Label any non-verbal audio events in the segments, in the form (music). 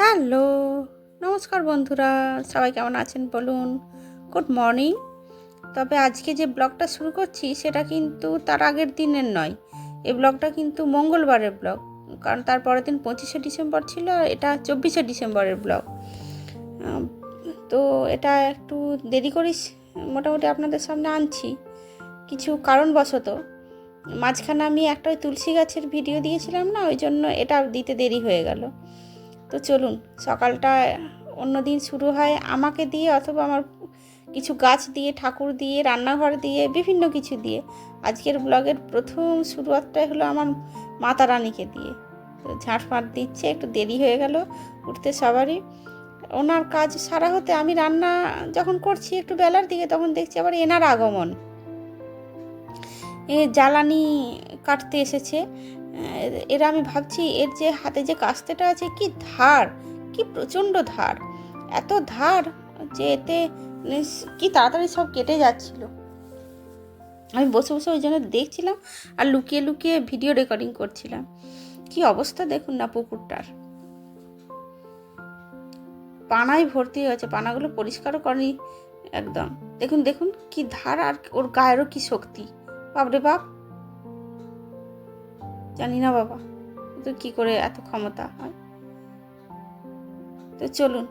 Hello, নমস্কার বন্ধুরা, সবাই কেমন আছেন বলুন? গুড মর্নিং তবে আজকে যে ব্লগটা শুরু করছি, সেটা কিন্তু তার আগের দিনের নয়। এই ব্লগটা কিন্তু মঙ্গলবারের ব্লগ, কারণ তার পরের দিন পঁচিশে ডিসেম্বর ছিল, আর এটা চব্বিশে ডিসেম্বরের ব্লগ। তো এটা একটু দেরি করিস, মোটামুটি আপনাদের সামনে আনছি। কিছু কারণবশত, মাঝখানে আমি একটা তুলসী গাছের ভিডিও দিয়েছিলাম না, ওই জন্য এটা দিতে দেরি হয়ে গেল। তো চলুন, সকালটা অন্য দিন শুরু হয়। আমাকে দিয়ে অথবা আমার কিছু গাছ দিয়ে, ঠাকুর দিয়ে, রান্নাঘর দিয়ে, বিভিন্ন কিছু দিয়ে। আজকের ব্লগের প্রথম শুরুয়াতটাই হলো আমার মাতা রানীকে দিয়ে। তো ঝাঁটফাঁট দিচ্ছে, একটু দেরি হয়ে গেল উঠতে সবারই। ওনার কাজ সারা হতে আমি রান্না যখন করছি একটু বেলার দিকে, তখন দেখছি আবার এনার আগমন। এ জ্বালানি কাটতে এসেছে। এরা আমি ভাবছি এর যে হাতে যে কাস্তেটা আছে, কি ধার? কি প্রচণ্ড ধার। এত ধার যে এতে কি তাড়াতাড়ি সব কেটে যাচ্ছিল। আমি বসে বসে ওই জন্য দেখছিলাম আর লুকিয়ে লুকিয়ে ভিডিও রেকর্ডিং করছিলাম। কি অবস্থা দেখুন না পুকুরটার। পানায় ভর্তি হয়েছে, পানাগুলো পরিষ্কারও করেনি একদম। দেখুন দেখুন কি ধার আর ওর গায়েরও কি শক্তি। বাপরে বাপ। জানি না বাবা তো কি করে এত ক্ষমতা হয়? তো চলুন,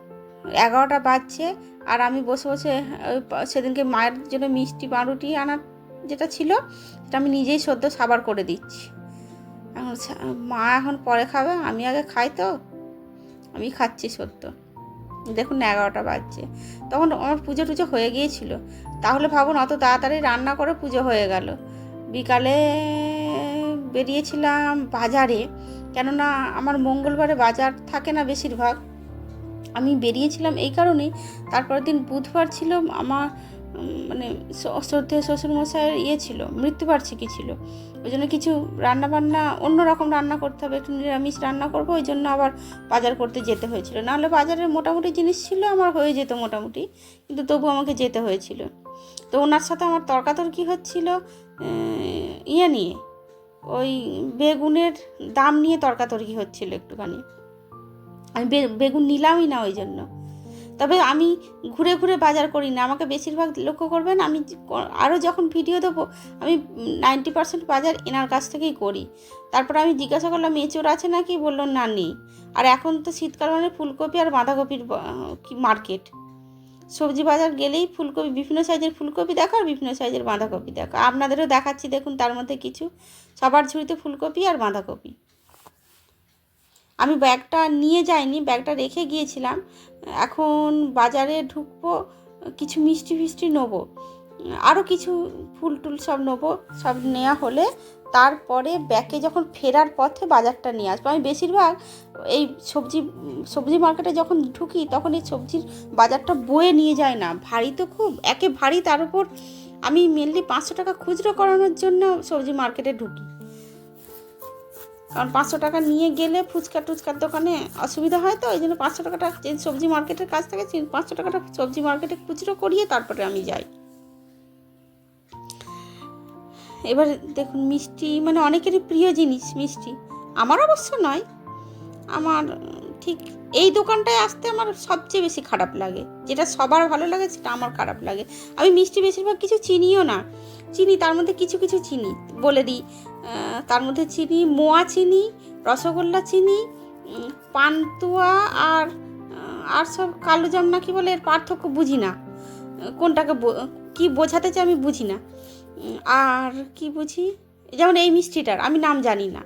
এগারোটা বাজছে আর আমি বসে বসে, ওই সেদিনকে মায়ের জন্য মিষ্টি পাউরুটি আনার যেটা ছিল, সেটা আমি নিজেই সদ্য সাবার করে দিচ্ছি। এখন মা এখন পরে খাবে, আমি আগে খাই তো, আমি খাচ্ছি সদ্য। দেখুন এগারোটা বাজছে, তখন আমার পুজো টুজো হয়ে গিয়েছিল, তাহলে ভাবুন অত তাড়াতাড়ি রান্না করে পুজো হয়ে গেল। বিকালে বেরিয়েছিলাম বাজারে। কেননা আমার মঙ্গলবারে বাজার থাকে না বেশিরভাগ। আমি বেরিয়েছিলাম এই কারণেই তারপরের দিন বুধবার ছিল আমার মানে শ্রদ্ধেয় শ্বশুরমশাইয়ের ইয়ে ছিল, মৃত্যুবার্ষিকী ছিল। ওই জন্য কিছু রান্না বান্না অন্যরকম রান্না করতে হবে, একটু নিরামিষ রান্না করব, ওই জন্য আবার বাজার করতে যেতে হয়েছিল। নাহলে বাজারের মোটামুটি জিনিস ছিল, আমার হয়ে যেত মোটামুটি, কিন্তু তবু আমাকে যেতে হয়েছিল। তো ওনার সাথে আমার তর্কাতর্কি হচ্ছিল ইয়ে নিয়ে। ওই বেগুনের দাম নিয়ে তর্কাতর্কি হচ্ছিল একটুখানি। আমি বেগুন নিলামই না ওই জন্য। তবে আমি ঘুরে ঘুরে বাজার করি না, আমাকে বেশিরভাগ লক্ষ্য করবেন আমি আরও যখন ভিডিও দেবো, আমি নাইনটি পার্সেন্ট বাজার এনার কাছ থেকেই করি। তারপর আমি জিজ্ঞাসা করলাম, এঁচোর আছে নাকি? বলল, না নেই। আর এখন তো শীতকাল মানে ফুলকপি আর বাঁধাকপির মার্কেট। সবজি বাজার গেলেই ফুলকপি, বিভিন্ন সাইজের ফুলকপি দেখো আর বিভিন্ন সাইজের বাঁধাকপি দেখো। আপনাদেরও দেখাচ্ছি, দেখুন তার মধ্যে কিছু। সবার ঝুড়িতে ফুলকপি আর বাঁধাকপি। আমি ব্যাগটা নিয়ে যাইনি, ব্যাগটা রেখে গিয়েছিলাম। এখন বাজারে ঢুকবো, কিছু মিষ্টি ফিষ্টি নেব। আরও কিছু ফুল টুল সব নেব, সব নেওয়া হলে তারপরে ব্যাকে যখন ফেরার পথে বাজারটা নিয়ে আসব। আমি বেশিরভাগ এই সবজি সবজি মার্কেটে যখন ঢুকি, তখন এই সবজির বাজারটা বয়ে নিয়ে যায় না। ভারী তো খুব, একে ভারী তার উপর আমি মেনলি পাঁচশো টাকা খুচরো করানোর জন্য সবজি মার্কেটে ঢুকি। কারণ পাঁচশো টাকা নিয়ে গেলে ফুচকা টুচকার দোকানে অসুবিধা হয় তো, ওই জন্য পাঁচশো টাকাটা যে সবজি মার্কেটের কাছ থেকে পাঁচশো টাকাটা সবজি মার্কেটে খুচরো করিয়ে তারপরে আমি যাই। এবার দেখুন মিষ্টি মানে অনেকেরই প্রিয় জিনিস মিষ্টি। আমার অবশ্য নয়। আমার ঠিক এই দোকানটায় আসতে আমার সবচেয়ে বেশি খারাপ লাগে। যেটা সবার ভালো লাগে, সেটা আমার খারাপ লাগে। আমি মিষ্টি বেশিরভাগ কিছু চিনিও না। চিনি, তার মধ্যে কিছু কিছু চিনি বলে দিই। তার মধ্যে চিনি, মোয়া চিনি, রসগোল্লা চিনি পান্তুয়া আর আর সব কালো জাম না কি বলে এর পার্থক্য বুঝি না। কোনটাকে কি বোঝাতে চাই আমি বুঝি না। আর কি বুঝি? যেমন এই মিষ্টিটার, আমি নাম জানি না।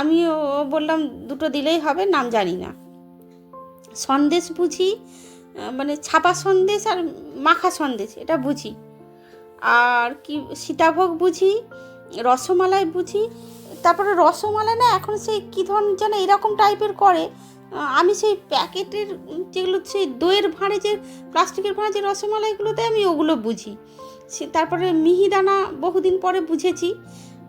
আমিও বললাম, দুটো দিলেই হবে, নাম জানি না। সন্দেশ বুঝি মানে ছাপা সন্দেশ আর মাখা সন্দেশ, এটা বুঝি। আর কি, সীতাভোগ বুঝি, রসমালাই বুঝি। তারপরে রসমালাই না, এখন সেই কী ধরনের যেন এরকম টাইপের করে। আমি সেই প্যাকেটের, যেগুলো সেই দইয়ের ভাঁড়ে যে, প্লাস্টিকের ভাঁড়ে যে রসমালাইগুলোতে আমি ওগুলো বুঝি। তারপরে মিহিদানা বহুদিন পরে বুঝেছি।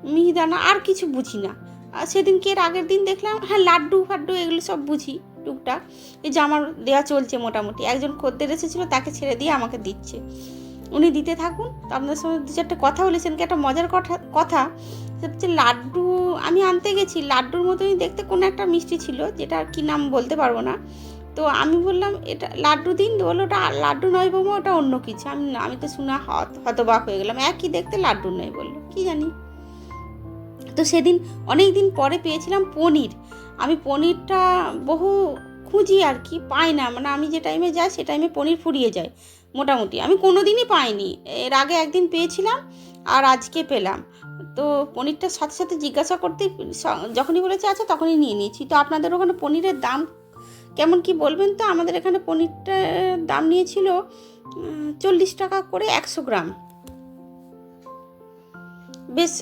মিহিদানা আর কিছু বুঝি না। আর সেদিনকে এর আগের দিন দেখলাম হ্যাঁ লাড্ডু, ফাড্ডু এগুলো সব বুঝি টুকটাক। এই যে আমার দেওয়া চলছে মোটামুটি। একজন খদ্দের এসেছিল, তাকে ছেড়ে দিয়ে আমাকে দিচ্ছে। উনি দিতে থাকুন। তো আপনাদের সঙ্গে দু চারটে কথা বলেছেন কি একটা মজার কথা কথা। হচ্ছে লাড্ডু, আমি আনতে গেছি। লাড্ডুর মতোই দেখতে কোনো একটা মিষ্টি ছিল যেটা কি নাম বলতে পারব না। তো আমি বললাম, এটা লাড্ডু দিন? বলল, ওটা লাড্ডু নয় বৌমা, ওটা অন্য কিছু। আমি আমি তো শুনে হত, হতবাক হয়ে গেলাম, একই দেখতে লাড্ডু নয় বলল, কি জানি? তো সেদিন অনেক দিন পরে পেয়েছিলাম পনির। আমি পনিরটা বহু খুঁজি আর কি, পাই না। মানে আমি যে টাইমে যাই, সে টাইমে পনির ফুরিয়ে যায়, মোটামুটি। আমি কোনো দিনই পাইনি। এর আগে একদিন পেয়েছিলাম আর আজকে পেলাম। তো পনিরটার সাথে সাথে জিজ্ঞাসা করতে, যখনই বলেছে আচ্ছা তখনই নিয়ে নিয়েছি। তো আপনাদের ওখানে পনিরের দাম কেমন কি বলবেন তো? আমাদের এখানে পনিরটার দাম নিয়েছিল চল্লিশ টাকা করে একশো গ্রাম। বেশ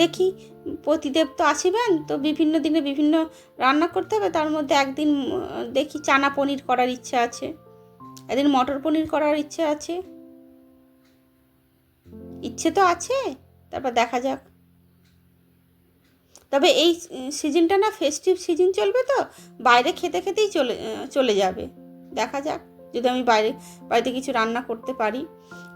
দেখি, প্রতিদেব তো আসিবেন, তো বিভিন্ন দিনে বিভিন্ন রান্না করতে হবে, তার মধ্যে একদিন দেখি চানা পনির করার ইচ্ছা আছে, একদিন মটর পনির করার ইচ্ছে আছে। ইচ্ছে তো আছে, তারপর দেখা যাক। তবে এই সিজনটা না ফেস্টিভ সিজন চলবে তো, বাইরে খেতে খেতেই চলে চলে যাবে। দেখা যাক, যদি আমি বাইরে, বাড়িতে কিছু রান্না করতে পারি।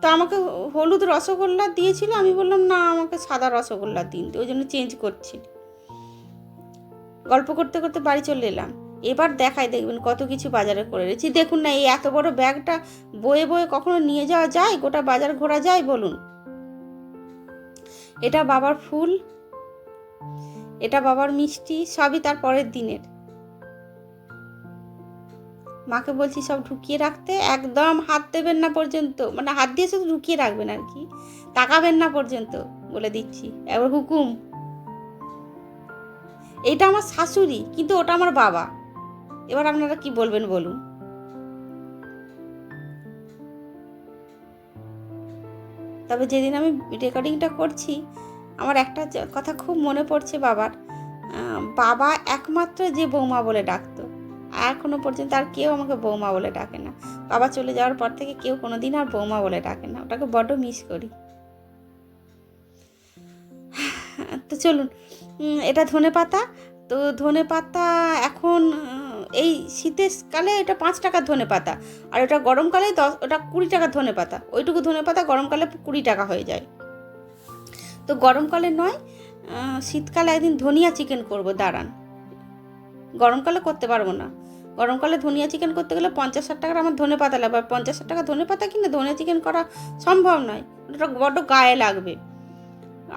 তো আমাকে হলুদ রসগোল্লা দিয়েছিল, আমি বললাম, না, আমাকে সাদা রসগোল্লা দিন ওই জন্য চেঞ্জ করছি। গল্প করতে করতে বাড়ি চলে এলাম। এবার দেখাই, দেখবেন কত কিছু বাজারে করে রেখেছি দেখুন না, এই এত বড় ব্যাগটা বয়ে বয়ে কখনো নিয়ে যাওয়া যায়? গোটা বাজার ঘোরা যায়, বলুন। এটা বাবার ফুল। এটা বাবার মিষ্টি, সবই তার পরের দিনের। মাকে বলছি, সব ঢুকিয়ে রাখতে? একদম হাত দেবেন না পর্যন্ত। মানে হাত দিয়ে শুধু ঢুকিয়ে রাখবেন আর কি। তাকাবেন না পর্যন্ত, বলে দিচ্ছি। এবার হুকুম। এটা আমার শাশুড়ি, কিন্তু ওটা আমার বাবা। এবার আপনারা কি বলবেন বলুন। তবে যেদিন আমি রেকর্ডিংটা করছি আমার একটা কথা খুব মনে পড়ছে বাবার বাবা একমাত্র যে বৌমা বলে ডাকতো। এখনও পর্যন্ত আর কেউ আমাকে বৌমা বলে ডাকে না। বাবা চলে যাওয়ার পর থেকে কেউ কোনোদিন আর বৌমা বলে ডাকে না। ওটাকে বড্ড মিস করি। (sighs) তো চলুন এটা ধনে পাতা। তো ধনে পাতা এখন এই শীতের কালে এটা পাঁচ টাকার ধনে পাতা। আর ওটা গরমকালে দশ, ওটা কুড়ি টাকার ধনে পাতা। ওইটুকু ধনে পাতা গরমকালে কুড়ি টাকা হয়ে যায়। তো গরমকালে নয় শীতকালে একদিন ধনিয়া চিকেন করব, দাঁড়ান। গরমকালে করতে পারব না। গরমকালে ধনিয়া চিকেন করতে গেলে পঞ্চাশ ষাট টাকার আমার ধনে পাতা লাগবে। পঞ্চাশ ষাট টাকা ধনে পাতা কিনে ধনিয়া চিকেন করা সম্ভব নয়। ওটা বড্ড গায়ে লাগবে।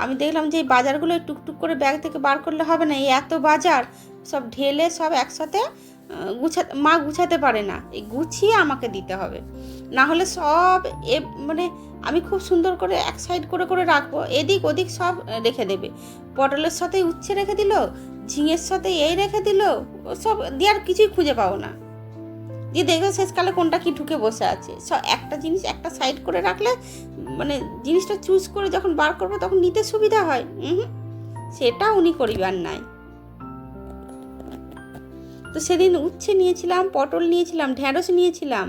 আমি দেখলাম যে এই বাজারগুলো টুকটুক করে ব্যাগ থেকে বার করলে হবে না। এই এত বাজার, সব ঢেলে সব একসাথে গুছা মা গুছাতে পারে না। এই গুছিয়ে আমাকে দিতে হবে। না হলে সব এ মানে আমি খুব সুন্দর করে এক সাইড করে করে রাখব, এদিক ওদিক সব রেখে দেবে। পটলের সাথে উচ্ছে রেখে দিল, ঝিঙের সাথে এই রেখে দিল, সব দেওয়ার কিছুই খুঁজে পাবো না। দিয়ে দেখবে শেষকালে কোনটা কি ঢুকে বসে আছে। সব একটা জিনিস একটা সাইড করে রাখলে মানে জিনিসটা চুজ করে যখন বার করব তখন নিতে সুবিধা হয়। হুম, সেটা উনি করিবার নাই। তো সেদিন উচ্ছে নিয়েছিলাম, পটল নিয়েছিলাম ঢ্যাঁড়স নিয়েছিলাম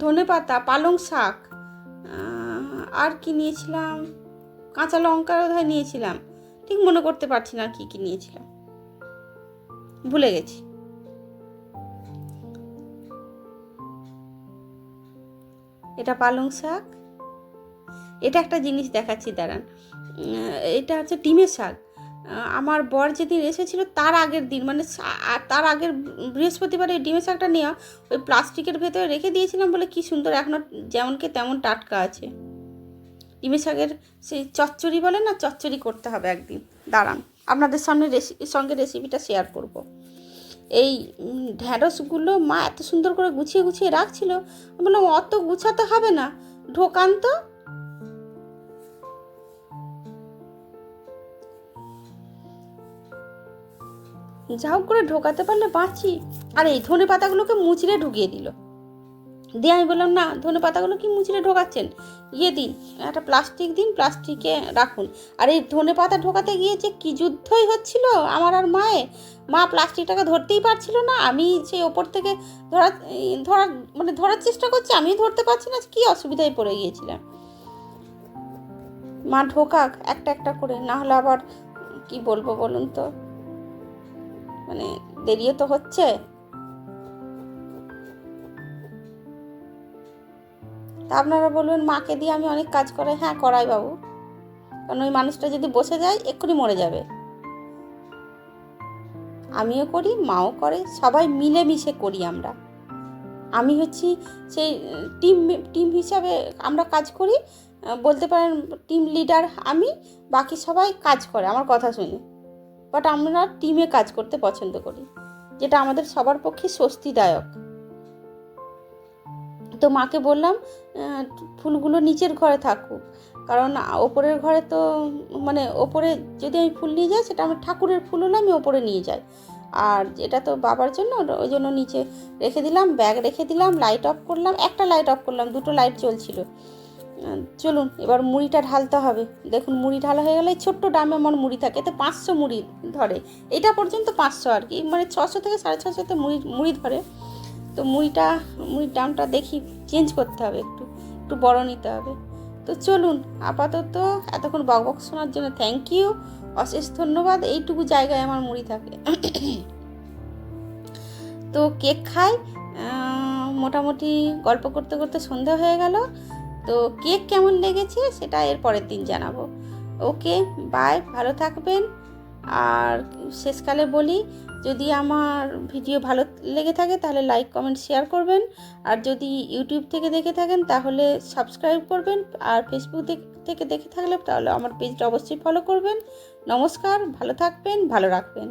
ধনে পাতা পালং শাক আর কি নিয়েছিলাম? কাঁচা লঙ্কা বোধহয় নিয়েছিলাম। ঠিক মনে করতে পারছি না কি কি নিয়েছিলাম। ভুলে গেছি। এটা পালং শাক। এটা একটা জিনিস দেখাচ্ছি, দাঁড়ান। এটা হচ্ছে ডিমের শাক। আমার বর যেদিন এসেছিল তার আগের দিন মানে তার আগের বৃহস্পতিবার এই ডিমের শাকটা নেওয়া, ওই প্লাস্টিকের ভেতরে রেখে দিয়েছিলাম বলে কি সুন্দর এখনও যেমনকে তেমন টাটকা আছে। ডিমের শাকের সেই চচ্চড়ি বলে না, চচ্চড়ি করতে হবে একদিন। দাঁড়ান, আপনাদের সামনে রেসিপির সঙ্গে রেসিপিটা শেয়ার করব। এই ঢ্যাঁড়সগুলো মা এত সুন্দর করে গুছিয়ে গুছিয়ে রাখছিল। বললাম, অত গুছাতে হবে না, ঢোকান তো। যা হোক করে ঢোকাতে পারলে বাঁচি। আর, এই ধনে পাতাগুলোকে মুচড়ে ঢুকিয়ে দিল। দিয়ে আমি বললাম, না, ধনে পাতাগুলো কি মুচড়ে ঢোকাচ্ছেন? ইয়ে দিন, একটা প্লাস্টিক দিন, প্লাস্টিকে রাখুন। আর এই ধনে পাতা ঢোকাতে গিয়ে যে কী যুদ্ধই হচ্ছিল আমার আর মায়ে মা প্লাস্টিকটাকে ধরতেই পারছিল না। আমি সেই ওপর থেকে ধরা ধরার মানে ধরার চেষ্টা করছি, আমি ধরতে পারছি না, কী অসুবিধায় পড়ে গিয়েছিলাম? মা, ঢোকাক, একটা একটা করে, না হলে আবার কি বলব বলুন তো? মানে দেরিও তো হচ্ছে। তা আপনারা বলবেন, মাকে দিয়ে আমি অনেক কাজ করাই হ্যাঁ করাই বাবু। কারণ ওই মানুষটা যদি বসে যায়, এক্ষুনি মরে যাবে। আমিও করি, মাও করে, সবাই মিলেমিশে করি আমরা। আমি হচ্ছি সেই টিম টিম হিসাবে আমরা কাজ করি। বলতে পারেন, টিম লিডার আমি, বাকি সবাই কাজ করে, আমার কথা শুনে। বাট আমরা টিমে কাজ করতে পছন্দ করি যেটা আমাদের সবার পক্ষে স্বস্তিদায়ক। তো মাকে বললাম ফুলগুলো নিচের ঘরে থাকুক কারণ ওপরের ঘরে তো মানে ওপরে যদি আমি ফুল নিয়ে যাই সেটা আমার ঠাকুরের ফুল হলে আমি ওপরে নিয়ে যাই। আর এটা তো বাবার জন্য ওই জন্য নিচে রেখে দিলাম ব্যাগ রেখে দিলাম লাইট অফ করলাম একটা লাইট অফ করলাম দুটো লাইট আহ, চলুন, এবার মুড়িটা ঢালতে হবে। দেখুন, মুড়ি ঢালা হয়ে গেলে ছোট্ট ডামে আমার মুড়ি থাকে, এতে পাঁচশো মুড়ি ধরে। এটা পর্যন্ত পাঁচশো আর কি মানে ছশো থেকে সাড়ে ছশোতে মুড়ি মুড়ি ধরে। তো মুড়িটা, মুড়ির দামটা দেখি চেঞ্জ করতে হবে একটু একটু বড় নিতে হবে। তো চলুন, আপাতত এতক্ষণ বক বক শোনার জন্য থ্যাংক ইউ অশেষ ধন্যবাদ, এইটুকু জায়গায় আমার মুড়ি থাকে। তো কেক খাই মোটামুটি গল্প করতে করতে সন্ধে হয়ে গেল। তো কেক কেমন লেগেছে সেটা এর পরের দিন জানাব। ওকে বাই ভালো থাকবেন। আর শেষকালে বলি, যদি আমার ভিডিও ভালো লেগে থাকে তাহলে লাইক কমেন্ট শেয়ার করবেন। আর যদি ইউটিউব থেকে দেখে থাকেন তাহলে সাবস্ক্রাইব করবেন। আর ফেসবুক থেকে- দেখে থাকলে তাহলে আমার পেজটা অবশ্যই ফলো করবেন। নমস্কার, ভালো থাকবেন, ভালো রাখবেন।